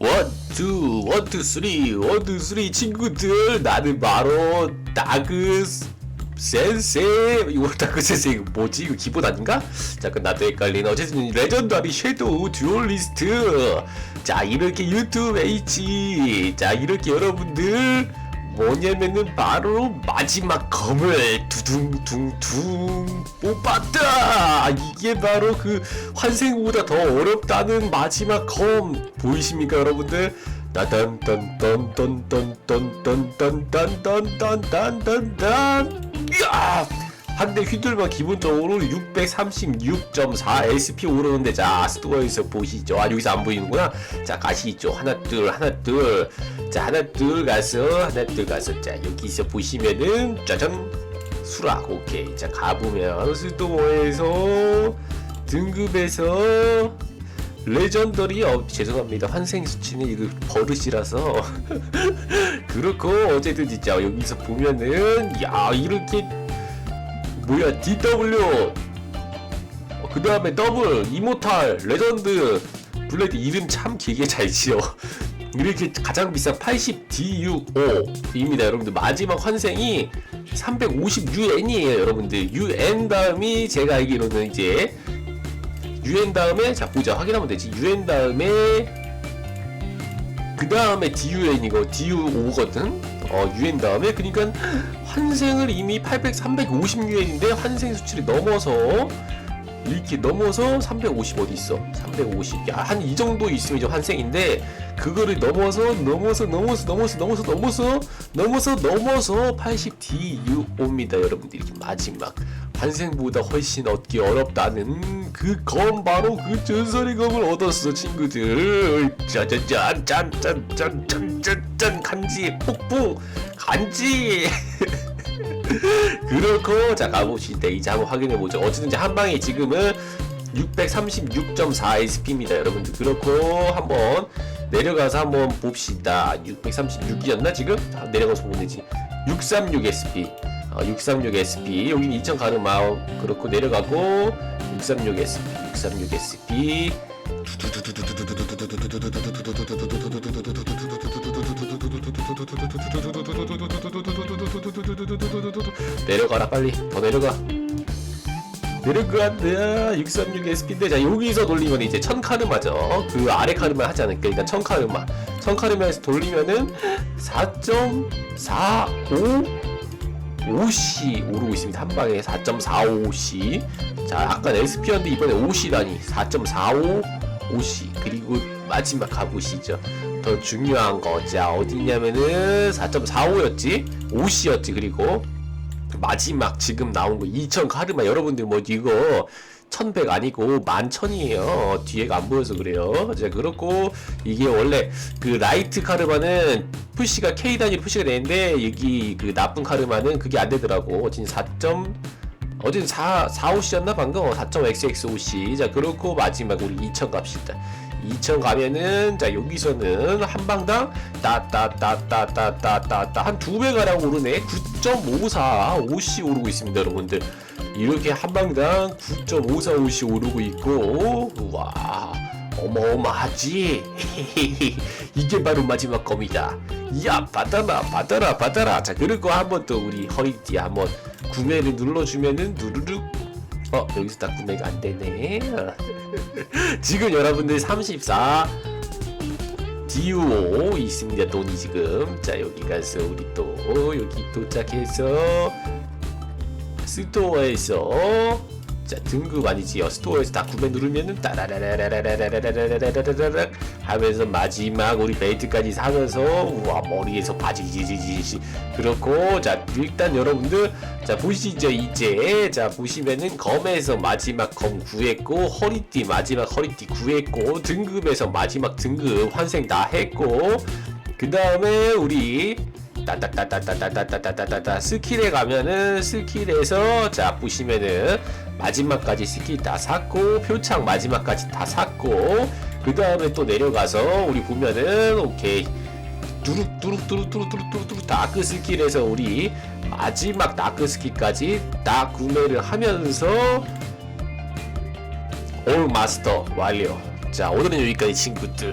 원투 원투 쓰리 원투 쓰리 친구들. 나는 바로 다그 센세 이거 다그 센세 이거 뭐지? 이거 기본 아닌가? 잠깐 나도 헷갈리네. 어쨌든 레전더리 섀도우 듀얼리스트. 자 이렇게 유튜브에 있지 자 이렇게 여러분들 뭐냐면은 바로 마지막 검을 두둥둥둥 뽑았다 이게 바로 그 환생보다 더 어렵다는 마지막 검 보이십니까 여러분들 따단딴딴딴딴딴딴딴딴딴딴딴 이야 한 대 휘둘만 기본적으로 636.4 SP 오르는데 자 스토어에서 보시죠. 아 여기서 안 보이는구나. 자 가시죠. 하나 둘 하나 둘 자 하나 둘 가서 하나 둘 가서. 자 여기서 보시면은 짜잔 수락. 오케이. 자 가보면 스토어에서 등급에서 레전더리 어 죄송합니다. 환생 수치는 이거 버릇이라서. 그렇고 어쨌든 진짜 여기서 보면은 야 이렇게 뭐야 DW 그 다음에 더블 이모탈 레전드. 블레드 이름 참 길게 잘 지어. 이렇게 가장 비싼 80D65입니다 여러분들. 마지막 환생이 350UN이에요 여러분들. UN 다음이 제가 알기로는 이제 UN 다음에 자 보자. 확인하면 되지. UN 다음에 그 다음에 DUN이고 DU5거든 어 UN 다음에 그러니까 환생을 이미 800 350UN인데 환생 수치를 넘어서 이렇게 넘어서 350 어디 있어? 350 야 한 이 정도 있으면 이제 환생인데 그거를 넘어서 넘어서 넘어서 넘어서 넘어서 넘어서 넘어서 넘어서 80DU5입니다 여러분들. 이렇게 마지막 환생보다 훨씬 얻기 어렵다는 그 검 바로 그 전설의 검을 얻었어 친구들. 짜자잔 짠짠짠짠짠짠 간지 폭풍 간지. 그렇고 자 가봅시다 이제 한번 확인해 보죠. 어쨌든 이제 한 방에 지금은 636.4 SP입니다 여러분들. 그렇고 한번 내려가서 한번 봅시다. 636이었나 지금? 아, 내려가서 보면 되지. 636 SP 어, 636 SP 여긴 2000 가르마 그렇고 내려가고 636 SP 636 SP 내려가라 빨리. 더 내려가. 내려간다 636 SP인데 자 여기서 돌리면 이제 1000 카르마죠. 그 아래 카르마 하지 않을까? 그러니까 1000 카르마. 1000 카르마에서 돌리면은 4.45 5C 오르고 있습니다. 한 방에 4.45C. 자, 아까 SP였는데 이번에 5C다니 4.45 5C. 그리고 마지막 가보시죠. 더 중요한 거. 자, 어디냐면은 4.45였지? 5C였지. 그리고 마지막 지금 나온 거 2000 카르마 여러분들 뭐 이거 1100 아니고 11,000이에요. 뒤에가 안 보여서 그래요. 자, 그렇고 이게 원래 그 라이트 카르마는 푸시가 K 단위로 푸시가 되는데 여기 그 나쁜 카르마는 그게 안 되더라고. 어쨌든 4. 어쨌든 4, 4, 5C였나 방금? 4.xx5C. 자, 그렇고 마지막 우리 2000 갑시다. 2000 가면은 자 여기서는 한 방당 따따따따따따따 한두 배 가량 오르네. 9.54 5C 오르고 있습니다 여러분들. 이렇게 한 방당 9.54 5C 오르고 있고 와 어마어마하지? 이게 바로 마지막 검이다. 야 받아라 받아라 받아라. 자 그리고 한번 또 우리 허리띠 한번 구매를 눌러주면은 누르륵 어 여기서 딱 구매가 안 되네. 지금 여러분들 34 DU5 있습니다. 돈이 지금. 자 여기 가서 우리 또 여기 도착해서 스토어에서 자 등급 아니지. 스토어에서 다 구매 누르면은 따라라라라라라라라라라라라라 하면서 마지막 우리 벨트까지 사면서 우와 머리에서 바지 지지지지 그렇고 자 일단 여러분들 자 보시죠 이제 자 보시면은 검에서 마지막 검 구했고 허리띠 마지막 허리띠 구했고 등급에서 마지막 등급 환생 다 했고 그 다음에 우리 따따따따따따따따따따 스킬에 가면은 스킬에서 자 보시면은 마지막까지 스킬 다 샀고 표창 마지막까지 다 샀고 그 다음에 또 내려가서 우리 보면은 오케이. 뚜룩 뚜룩 뚜룩 뚜룩 뚜룩 뚜룩 뚜룩 다크 스킬에서 우리 마지막 다크 스킬까지 다 구매를 하면서 올 마스터 완료. 자 오늘은 여기까지 친구들